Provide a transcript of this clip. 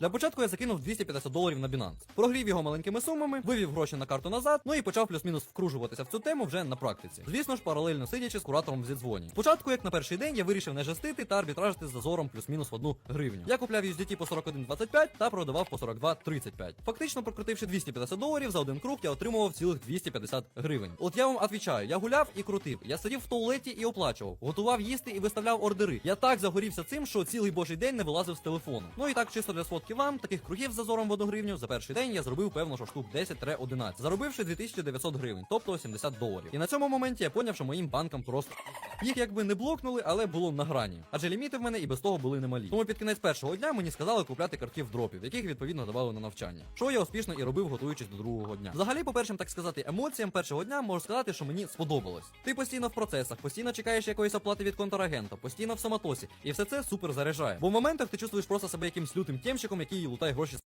Для початку я закинув 250 доларів на Binance. Прогрів його маленькими сумами, вивів гроші на карту назад, ну і почав плюс-мінус вкружуватися в цю тему вже на практиці. Звісно ж, паралельно сидячи з куратором в зідзвоні. Спочатку, як на перший день, я вирішив не жестити та арбітражити з зазором плюс-мінус в одну гривню. Я купляв USDT по 41.25 та продавав по 42.35. Фактично, прокрутивши 250 доларів за один круг, я отримував цілих 250 гривень. От я вам отвічаю, я гуляв і крутив. Я сидів в туалеті і оплачував, готував їсти і виставляв ордери. Я так загорівся цим, що цілий божий день не вилазив з телефону. Ну і так, чисто для сфотки вам, таких кругів з зазором в 1 гривню за перший день я зробив певно, що штук 10-11, заробивши 2900 гривень, тобто 70 доларів. І на цьому моменті я поняв, що моїм банкам просто їх якби не блокнули, але було на грані. Адже ліміти в мене і без того були немалі. Тому під кінець першого дня мені сказали купляти картків дропів, яких відповідно давали на навчання. Що я успішно і робив, готуючись до другого дня. Взагалі, по першим, так сказати, емоціям першого дня можу сказати, що мені сподобалось. Ти постійно в процесах, постійно чекаєш якоїсь оплати від контрагента, постійно в самотосі, і все це супер заряджає. Бо в моментах ти чувствуєш просто себе якимсь лютим тємщиком, який лутає гроші